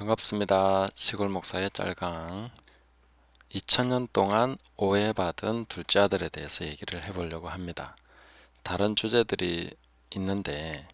반갑습니다. 시골 목사의 짤강 2000년 동안 오해받은 둘째 아들에 대해서 얘기를 해보려고 합니다. 다른 주제들이 있는데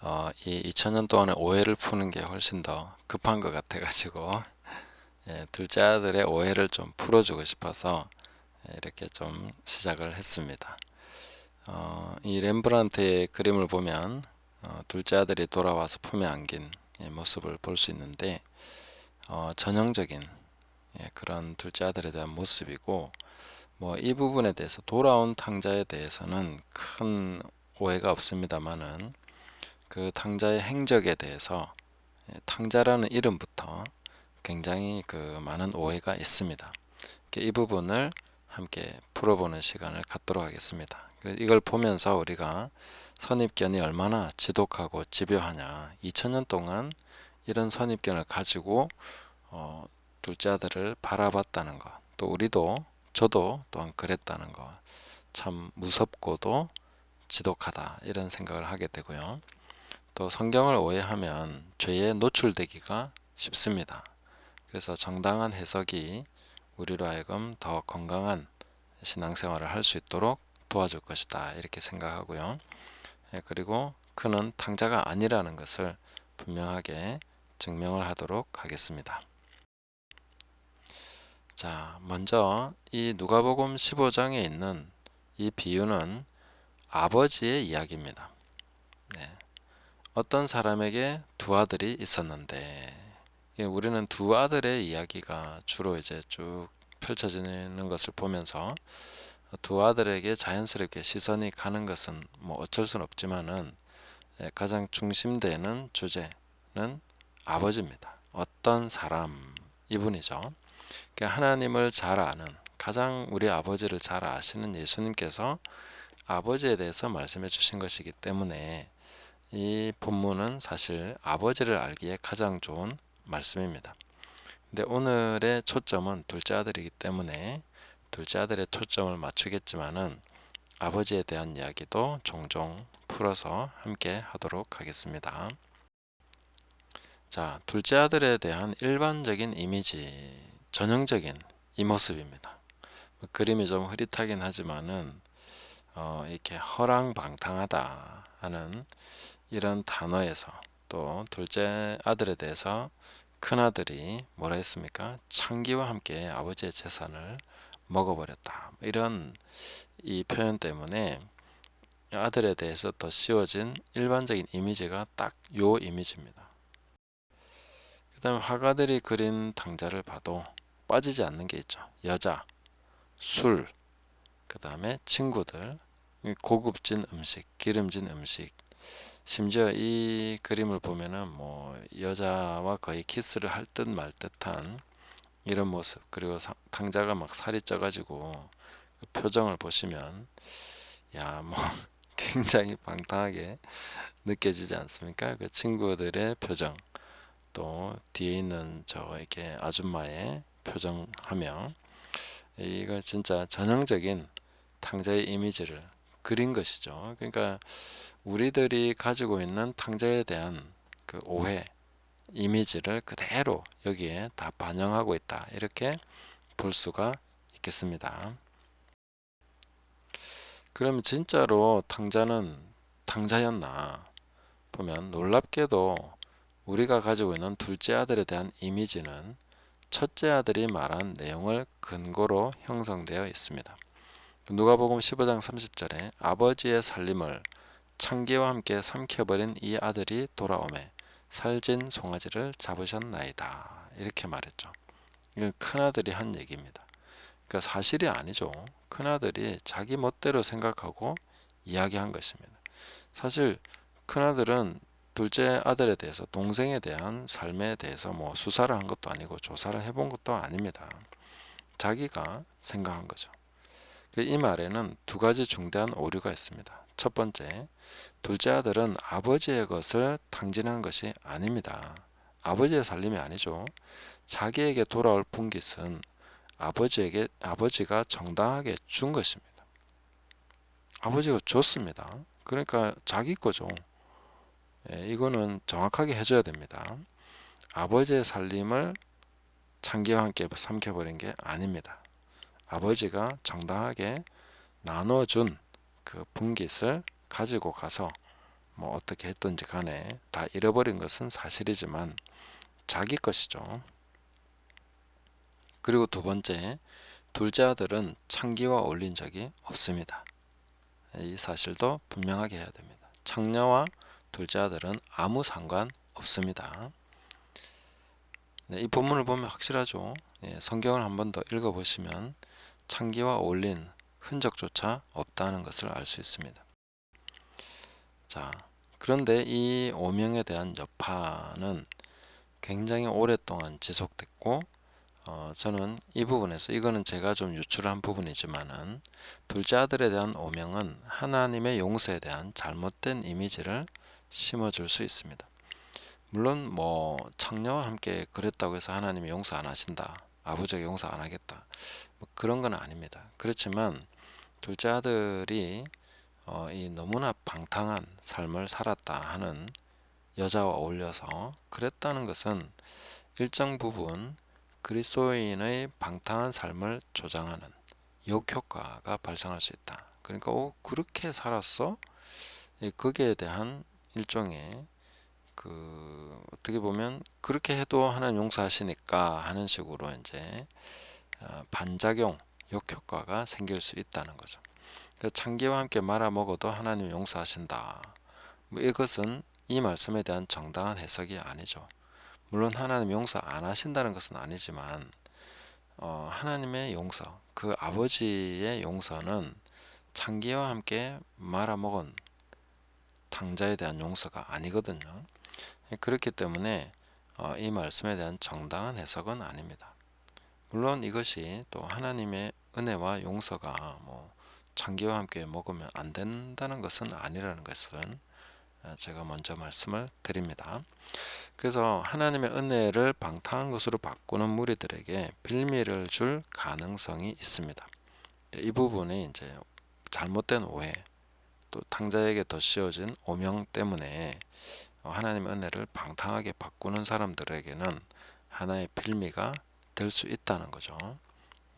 어, 이 2000년 동안의 오해를 푸는 게 훨씬 더 급한 것 같아 가지고 예, 둘째 아들의 오해를 좀 풀어주고 싶어서 예, 이렇게 좀 시작을 했습니다. 어, 이 렘브란트의 그림을 보면 어, 둘째 아들이 돌아와서 품에 안긴 예, 모습을 볼 수 있는데 어, 전형적인 예, 그런 둘째 아들에 대한 모습이고 뭐 이 부분에 대해서 돌아온 탕자에 대해서는 큰 오해가 없습니다만은 그 탕자의 행적에 대해서 예, 탕자라는 이름부터 굉장히 그 많은 오해가 있습니다. 이 부분을 함께 풀어보는 시간을 갖도록 하겠습니다. 이걸 보면서 우리가 선입견이 얼마나 지독하고 집요하냐. 2000년 동안 이런 선입견을 가지고 어, 둘째 아들을 바라봤다는 것. 또 우리도 저도 또한 그랬다는 것. 참 무섭고도 지독하다. 이런 생각을 하게 되고요. 또 성경을 오해하면 죄에 노출되기가 쉽습니다. 그래서 정당한 해석이 우리로 하여금 더 건강한 신앙생활을 할 수 있도록 도와줄 것이다. 이렇게 생각하고요. 예, 그리고 그는 탕자가 아니라는 것을 분명하게 증명을 하도록 하겠습니다. 자, 먼저 이 누가복음 15장에 있는 이 비유는 아버지의 이야기입니다. 네. 어떤 사람에게 두 아들이 있었는데 우리는 두 아들의 이야기가 주로 이제 쭉 펼쳐지는 것을 보면서 두 아들에게 자연스럽게 시선이 가는 것은 뭐 어쩔 수는 없지만은 예, 가장 중심되는 주제는 아버지입니다. 어떤 사람 이분이죠. 그러니까 하나님을 잘 아는 가장 우리 아버지를 잘 아시는 예수님께서 아버지에 대해서 말씀해 주신 것이기 때문에 이 본문은 사실 아버지를 알기에 가장 좋은 말씀입니다. 근데 오늘의 초점은 둘째 아들이기 때문에 둘째 아들의 초점을 맞추겠지만은 아버지에 대한 이야기도 종종 풀어서 함께 하도록 하겠습니다. 자, 둘째 아들에 대한 일반적인 이미지, 전형적인 이 모습입니다. 뭐 그림이 좀 흐릿하긴 하지만은 어, 이렇게 허랑방탕하다 하는 이런 단어에서 또 둘째 아들에 대해서 큰 아들이 뭐라 했습니까? 창기와 함께 아버지의 재산을 먹어버렸다. 이런 이 표현 때문에 아들에 대해서 더 씌워진 일반적인 이미지가 딱 요 이미지입니다. 그 다음에 화가들이 그린 당자를 봐도 빠지지 않는 게 있죠. 여자, 술, 그 다음에 친구들, 고급진 음식, 기름진 음식, 심지어 이 그림을 보면은 뭐 여자와 거의 키스를 할 듯 말 듯한 이런 모습 그리고 당자가 막 살이 쪄가지고 그 표정을 보시면 야 뭐 굉장히 방탕하게 느껴지지 않습니까? 그 친구들의 표정 또 뒤에 있는 저 이렇게 아줌마의 표정하며 이거 진짜 전형적인 탕자의 이미지를 그린 것이죠. 그러니까 우리들이 가지고 있는 탕자에 대한 그 오해 이미지를 그대로 여기에 다 반영하고 있다. 이렇게 볼 수가 있겠습니다. 그러면 진짜로 탕자는 탕자였나 보면 놀랍게도 우리가 가지고 있는 둘째 아들에 대한 이미지는 첫째 아들이 말한 내용을 근거로 형성되어 있습니다. 누가복음 15장 30절에 아버지의 살림을 창기와 함께 삼켜버린 이 아들이 돌아오매 살진 송아지를 잡으셨나이다. 이렇게 말했죠. 이건 큰아들이 한 얘기입니다. 그러니까 사실이 아니죠. 큰아들이 자기 멋대로 생각하고 이야기한 것입니다. 사실 큰아들은 둘째 아들에 대해서 동생에 대한 삶에 대해서 뭐 수사를 한 것도 아니고 조사를 해본 것도 아닙니다. 자기가 생각한 거죠. 그이 말에는 두 가지 중대한 오류가 있습니다. 첫 번째, 둘째 아들은 아버지의 것을 탕진한 것이 아닙니다. 아버지의 살림이 아니죠. 자기에게 돌아올 분깃은 아버지에게 아버지가 정당하게 준 것입니다. 아버지가 줬습니다. 그러니까 자기 거죠. 예, 이거는 정확하게 해줘야 됩니다. 아버지의 살림을 창기와 함께 삼켜버린 게 아닙니다. 아버지가 정당하게 나눠준 그 분깃을 가지고 가서 뭐 어떻게 했든지 간에 다 잃어버린 것은 사실이지만 자기 것이죠. 그리고 두 번째, 둘째 아들은 창기와 어울린 적이 없습니다. 이 사실도 분명하게 해야 됩니다. 창녀와 둘째 아들은 아무 상관 없습니다. 네, 이 본문을 보면 확실하죠. 예, 성경을 한 번 더 읽어보시면 창기와 어울린 흔적조차 없다는 것을 알 수 있습니다. 자, 그런데 이 오명에 대한 여파는 굉장히 오랫동안 지속됐고 어, 저는 이 부분에서 이거는 제가 좀 유출한 부분이지만은 둘째 아들에 대한 오명은 하나님의 용서에 대한 잘못된 이미지를 심어줄 수 있습니다. 물론 뭐 창녀와 함께 그랬다고 해서 하나님이 용서 안 하신다. 아버지가 용서 안 하겠다. 뭐 그런 건 아닙니다. 그렇지만 둘째 아들이 어, 이 너무나 방탕한 삶을 살았다 하는 여자와 어울려서 그랬다는 것은 일정 부분 그리스도인의 방탕한 삶을 조장하는 역효과가 발생할 수 있다. 그러니까 오, 그렇게 살았어? 거기에 대한 일종의 그 어떻게 보면 그렇게 해도 하나님 용서하시니까 하는 식으로 이제 어, 반작용 역효과가 생길 수 있다는 거죠. 창기와 함께 말아 먹어도 하나님 용서하신다. 뭐 이것은 이 말씀에 대한 정당한 해석이 아니죠. 물론 하나님 용서 안 하신다는 것은 아니지만 어, 하나님의 용서, 그 아버지의 용서는 창기와 함께 말아먹은 탕자에 대한 용서가 아니거든요. 그렇기 때문에 어, 이 말씀에 대한 정당한 해석은 아닙니다. 물론 이것이 또 하나님의 은혜와 용서가 뭐 창기와 함께 먹으면 안 된다는 것은 아니라는 것은 어, 제가 먼저 말씀을 드립니다. 그래서 하나님의 은혜를 방탕한 것으로 바꾸는 무리들에게 빌미를 줄 가능성이 있습니다. 이 부분이 이제 잘못된 오해, 또 탕자에게 더 씌워진 오명 때문에 하나님의 은혜를 방탕하게 바꾸는 사람들에게는 하나의 빌미가 될 수 있다는 거죠.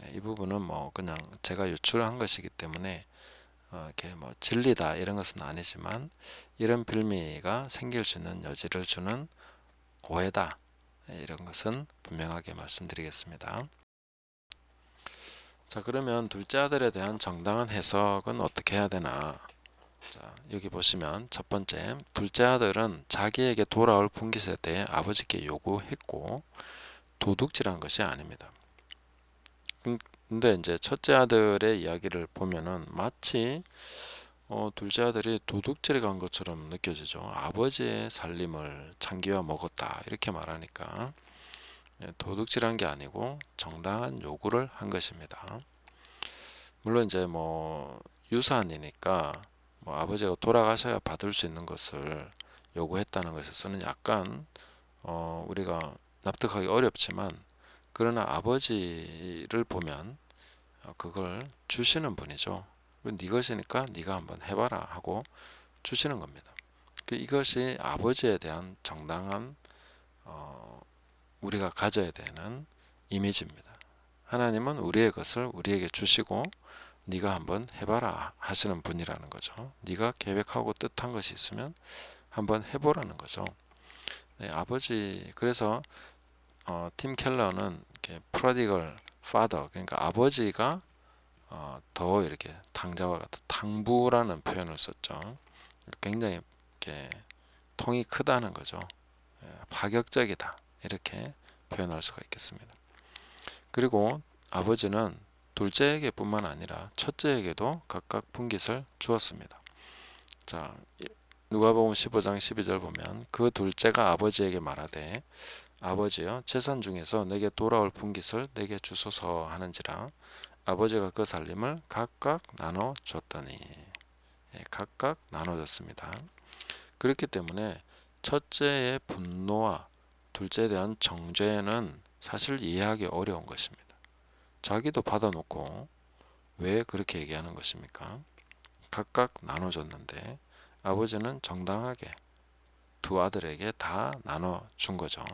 네, 이 부분은 뭐 그냥 제가 유출한 것이기 때문에 어, 이렇게 뭐 진리다 이런 것은 아니지만 이런 빌미가 생길 수 있는 여지를 주는 오해다 이런 것은 분명하게 말씀드리겠습니다. 자 그러면 둘째 아들에 대한 정당한 해석은 어떻게 해야 되나 자 여기 보시면 첫 번째 둘째 아들은 자기에게 돌아올 분깃에 대해 아버지께 요구했고 도둑질한 것이 아닙니다. 근데 이제 첫째 아들의 이야기를 보면은 마치 어, 둘째 아들이 도둑질에 간 것처럼 느껴지죠. 아버지의 살림을 창기와 먹었다 이렇게 말하니까 예, 도둑질한 게 아니고 정당한 요구를 한 것입니다. 물론 이제 뭐 유산이니까 뭐 아버지가 돌아가셔야 받을 수 있는 것을 요구했다는 것에서는 약간 어, 우리가 납득하기 어렵지만 그러나 아버지를 보면 어, 그걸 주시는 분이죠. 네 것이니까 네가 한번 해봐라 하고 주시는 겁니다. 그 이것이 아버지에 대한 정당한 어, 우리가 가져야 되는 이미지입니다. 하나님은 우리의 것을 우리에게 주시고 네가 한번 해봐라 하시는 분이라는 거죠. 네가 계획하고 뜻한 것이 있으면 한번 해보라는 거죠. 네, 아버지 그래서 어, 팀 켈러는 이렇게 파더 그러니까 아버지가 어, 더 이렇게 당자와 같은 당부라는 표현을 썼죠. 굉장히 이렇게 통이 크다는 거죠. 예, 파격적이다 이렇게 표현할 수가 있겠습니다. 그리고 아버지는 둘째에게 뿐만 아니라 첫째에게도 각각 분깃을 주었습니다. 자, 누가복음 15장 12절 보면 그 둘째가 아버지에게 말하되 아버지여 재산 중에서 내게 돌아올 분깃을 내게 주소서 하는지라 아버지가 그 살림을 각각 나눠 줬더니 예, 각각 나눠줬습니다. 그렇기 때문에 첫째의 분노와 둘째에 대한 정죄는 사실 이해하기 어려운 것입니다. 자기도 받아놓고 왜 그렇게 얘기하는 것입니까? 각각 나눠줬는데 아버지는 정당하게 두 아들에게 다 나눠준 거죠.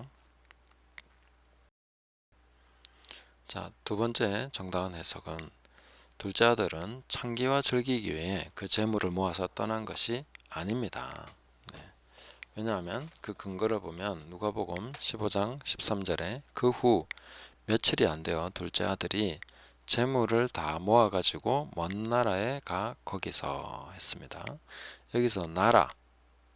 자, 두 번째 정당한 해석은 둘째 아들은 창기와 즐기기 위해 그 재물을 모아서 떠난 것이 아닙니다. 네. 왜냐하면 그 근거를 보면 누가복음 15장 13절에 그 후 며칠이 안 되어 둘째 아들이 재물을 다 모아가지고 먼 나라에 가 거기서 했습니다. 여기서 나라,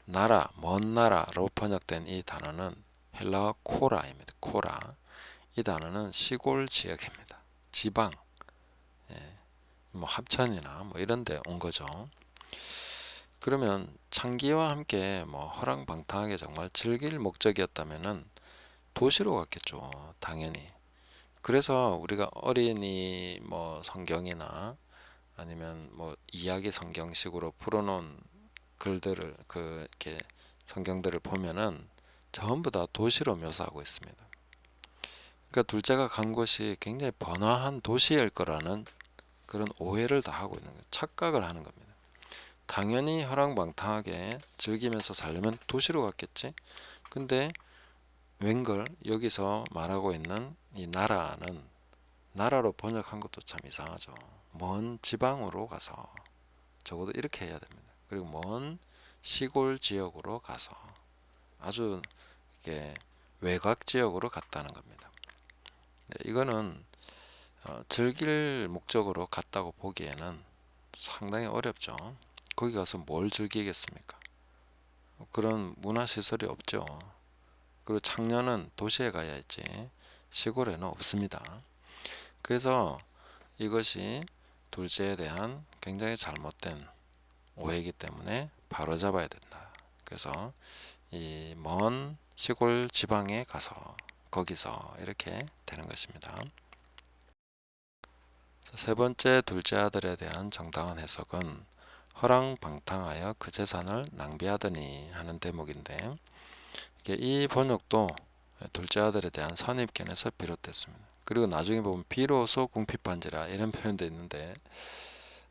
나라, 먼 나라로 번역된 이 단어는 헬라어 코라입니다. 코라. 이 단어는 시골 지역입니다. 지방, 예, 뭐 합천이나 뭐 이런 데 온 거죠. 그러면 창기와 함께 뭐 허랑방탕하게 정말 즐길 목적이었다면은 도시로 갔겠죠. 당연히. 그래서 우리가 어린이 뭐 성경이나 아니면 뭐 이야기 성경식으로 풀어놓은 글들을 그 이렇게 성경들을 보면은 전부 다 도시로 묘사하고 있습니다. 그러니까 둘째가 간 곳이 굉장히 번화한 도시일 거라는 그런 오해를 다 하고 있는 거예요. 착각을 하는 겁니다. 당연히 허랑방탕하게 즐기면서 살려면 도시로 갔겠지. 근데 웬걸 여기서 말하고 있는 이 나라는 나라로 번역한 것도 참 이상하죠. 먼 지방으로 가서 적어도 이렇게 해야 됩니다. 그리고 먼 시골 지역으로 가서 아주 이게 외곽 지역으로 갔다는 겁니다. 네, 이거는 어, 즐길 목적으로 갔다고 보기에는 상당히 어렵죠. 거기 가서 뭘 즐기겠습니까? 그런 문화시설이 없죠. 그리고 창녀는 도시에 가야 했지 시골에는 없습니다. 그래서 이것이 둘째에 대한 굉장히 잘못된 오해이기 때문에 바로 잡아야 된다. 그래서 이 먼 시골 지방에 가서 거기서 이렇게 되는 것입니다. 세 번째 둘째 아들에 대한 정당한 해석은 허랑방탕하여 그 재산을 낭비하더니 하는 대목인데 이 번역도 둘째 아들에 대한 선입견에서 비롯됐습니다. 그리고 나중에 보면 비로소 궁핍한지라 이런 표현도 있는데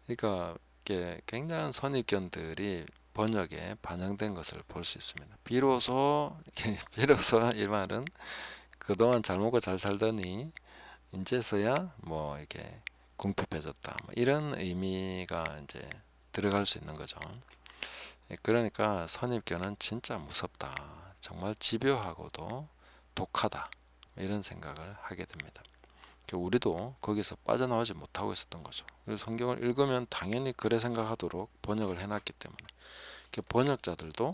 그러니까 이게 굉장한 선입견들이 번역에 반영된 것을 볼 수 있습니다. 비로소 비로소 이 말은 그동안 잘 먹고 잘 살더니 이제서야 뭐 이렇게 궁핍해졌다 뭐 이런 의미가 이제 들어갈 수 있는 거죠. 예, 그러니까 선입견은 진짜 무섭다. 정말 집요하고도 독하다. 이런 생각을 하게 됩니다. 우리도 거기서 빠져나오지 못하고 있었던 거죠. 그래서 성경을 읽으면 당연히 그래 생각하도록 번역을 해놨기 때문에 번역자들도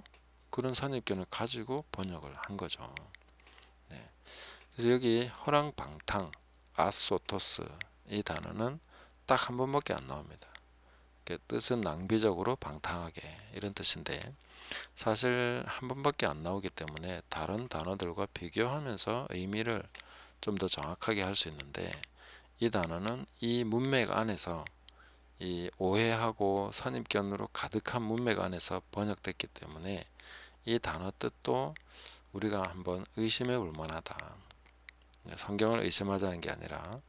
그런 선입견을 가지고 번역을 한 거죠. 네. 그래서 여기 허랑방탕, 아소토스 이 단어는 딱 한 번밖에 안 나옵니다. 뜻은 낭비적으로 방탕하게 이런 뜻인데 사실 한 번밖에 안 나오기 때문에 다른 단어들과 비교하면서 의미를 좀 더 정확하게 할 수 있는데 이 단어는 이 문맥 안에서 이 오해하고 선입견으로 가득한 문맥 안에서 번역됐기 때문에 이 단어 뜻도 우리가 한번 의심해 볼 만하다. 성경을 의심하자는 게 아니라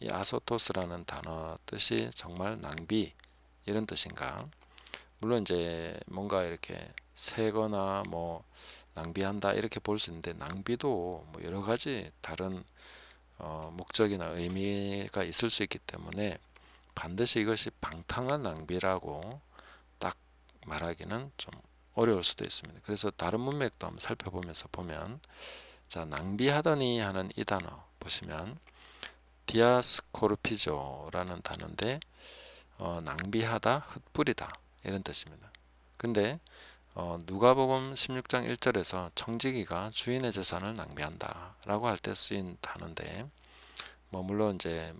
이 아소토스라는 단어 뜻이 정말 낭비 이런 뜻인가? 물론 이제 뭔가 이렇게 세거나 뭐 낭비한다 이렇게 볼 수 있는데 낭비도 뭐 여러 가지 다른 어 목적이나 의미가 있을 수 있기 때문에 반드시 이것이 방탕한 낭비라고 딱 말하기는 좀 어려울 수도 있습니다. 그래서 다른 문맥도 한번 살펴보면서 보면 자 낭비하더니 하는 이 단어 보시면 디아스코르피조라는 단어인데 어, 낭비하다, 흩뿌리다 이런 뜻입니다. 근데 어, 누가복음 16장 1절에서 청지기가 주인의 재산을 낭비한다 라고 할 때 쓰인 단어인데 뭐 물론 이제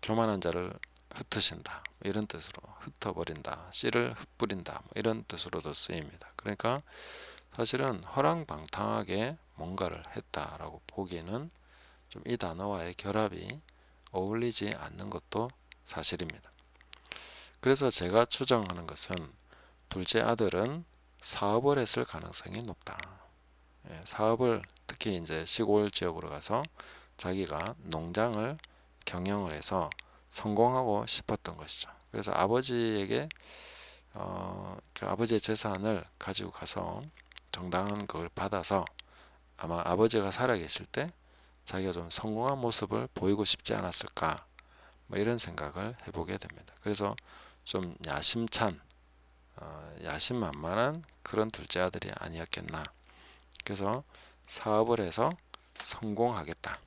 교만한 자를 흩으신다 이런 뜻으로 흩어버린다 씨를 흩뿌린다 뭐 이런 뜻으로도 쓰입니다. 그러니까 사실은 허랑방탕하게 뭔가를 했다라고 보기에는 좀 이 단어와의 결합이 어울리지 않는 것도 사실입니다. 그래서 제가 추정하는 것은 둘째 아들은 사업을 했을 가능성이 높다. 예, 사업을 특히 이제 시골 지역으로 가서 자기가 농장을 경영을 해서 성공하고 싶었던 것이죠. 그래서 아버지에게 어, 그 아버지의 재산을 가지고 가서 정당한 그걸 받아서 아마 아버지가 살아계실 때 자기가 좀 성공한 모습을 보이고 싶지 않았을까 뭐 이런 생각을 해보게 됩니다. 그래서 좀 야심찬 어, 야심만만한 그런 둘째 아들이 아니었겠나 그래서 사업을 해서 성공하겠다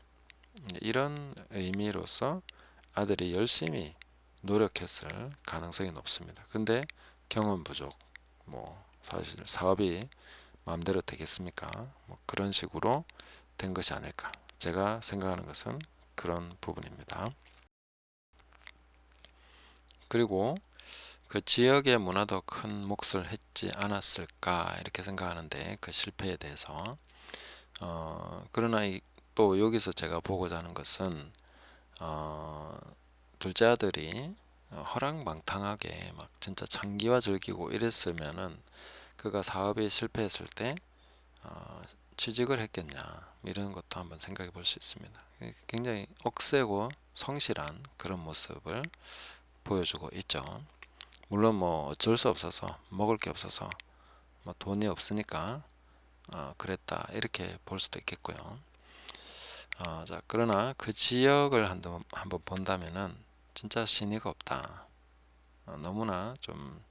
이런 의미로서 아들이 열심히 노력했을 가능성이 높습니다. 근데 경험 부족 뭐 사실 사업이 마음대로 되겠습니까? 뭐 그런 식으로 된 것이 아닐까 제가 생각하는 것은 그런 부분입니다. 그리고 그 지역의 문화도 큰 몫을 했지 않았을까 이렇게 생각하는데 그 실패에 대해서 어, 그러나 이, 또 여기서 제가 보고자 하는 것은 어, 둘째 아들이 허랑방탕하게 막 진짜 장기와 즐기고 이랬으면은 그가 사업에 실패했을 때 어, 취직을 했겠냐 이런 것도 한번 생각해 볼 수 있습니다. 굉장히 억세고 성실한 그런 모습을 보여주고 있죠. 물론 뭐 어쩔 수 없어서 먹을 게 없어서 뭐 돈이 없으니까 어, 그랬다 이렇게 볼 수도 있겠고요. 어, 자 그러나 그 지역을 한번, 한번 본다면은 진짜 신의가 없다. 어, 너무나 좀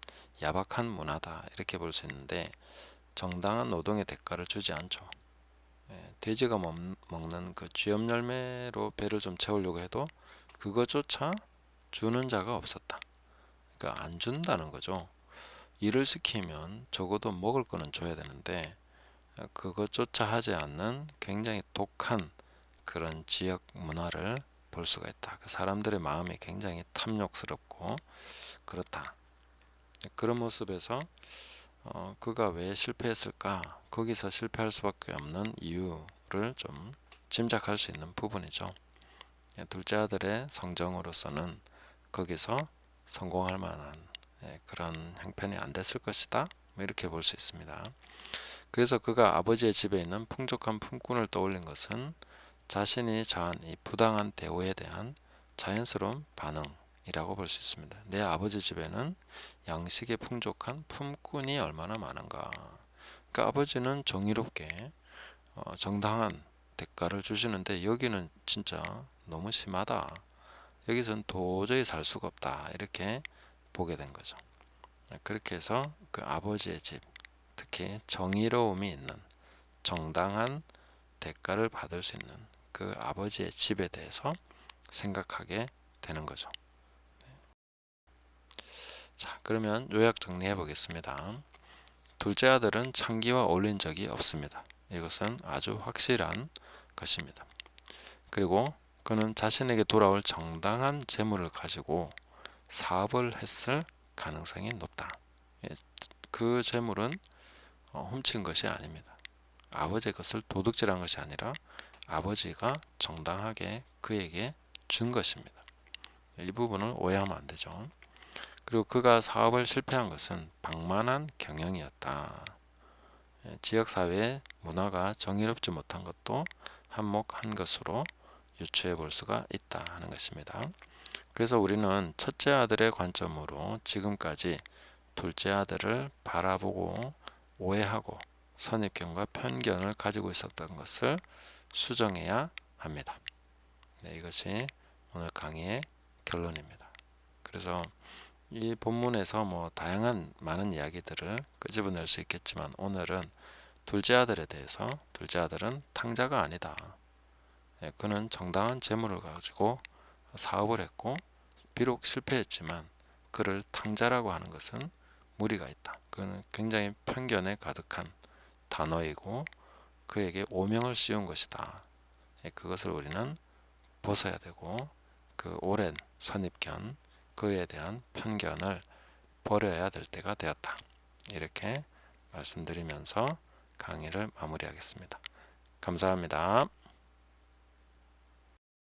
야박한 문화다 이렇게 볼 수 있는데 정당한 노동의 대가를 주지 않죠. 예, 돼지가 먹, 먹는 그 쥐염 열매로 배를 좀 채우려고 해도 그것조차 주는 자가 없었다. 그러니까 안 준다는 거죠. 일을 시키면 적어도 먹을 거는 줘야 되는데 그것조차 하지 않는 굉장히 독한 그런 지역 문화를 볼 수가 있다. 그 사람들의 마음이 굉장히 탐욕스럽고 그렇다. 그런 모습에서 어, 그가 왜 실패했을까? 거기서 실패할 수밖에 없는 이유를 좀 짐작할 수 있는 부분이죠. 둘째 아들의 성정으로서는 거기서 성공할 만한 예, 그런 형편이 안 됐을 것이다. 뭐 이렇게 볼 수 있습니다. 그래서 그가 아버지의 집에 있는 풍족한 품꾼을 떠올린 것은 자신이 자한 이 부당한 대우에 대한 자연스러운 반응 이라고 볼 수 있습니다. 내 아버지 집에는 양식에 풍족한 품꾼이 얼마나 많은가. 그러니까 아버지는 정의롭게 어, 정당한 대가를 주시는데 여기는 진짜 너무 심하다. 여기서는 도저히 살 수가 없다. 이렇게 보게 된 거죠. 그렇게 해서 그 아버지의 집, 특히 정의로움이 있는 정당한 대가를 받을 수 있는 그 아버지의 집에 대해서 생각하게 되는 거죠. 자, 그러면 요약 정리해 보겠습니다. 둘째 아들은 창기와 어울린 적이 없습니다. 이것은 아주 확실한 것입니다. 그리고 그는 자신에게 돌아올 정당한 재물을 가지고 사업을 했을 가능성이 높다. 예, 그 재물은 어, 훔친 것이 아닙니다. 아버지의 것을 도둑질한 것이 아니라 아버지가 정당하게 그에게 준 것입니다. 이 부분을 오해하면 안 되죠. 그리고 그가 사업을 실패한 것은 방만한 경영이었다. 예, 지역사회의 문화가 정의롭지 못한 것도 한몫한 것으로 유추해 볼 수가 있다 하는 것입니다. 그래서 우리는 첫째 아들의 관점으로 지금까지 둘째 아들을 바라보고 오해하고 선입견과 편견을 가지고 있었던 것을 수정해야 합니다. 네, 이것이 오늘 강의의 결론입니다. 그래서 이 본문에서 뭐 다양한 많은 이야기들을 끄집어낼 수 있겠지만 오늘은 둘째 아들에 대해서 둘째 아들은 탕자가 아니다. 예, 그는 정당한 재물을 가지고 사업을 했고 비록 실패했지만 그를 탕자라고 하는 것은 무리가 있다. 그는 굉장히 편견에 가득한 단어이고 그에게 오명을 씌운 것이다. 예, 그것을 우리는 벗어야 되고 그 오랜 선입견, 그에 대한 편견을 버려야 될 때가 되었다. 이렇게 말씀드리면서 강의를 마무리하겠습니다. 감사합니다.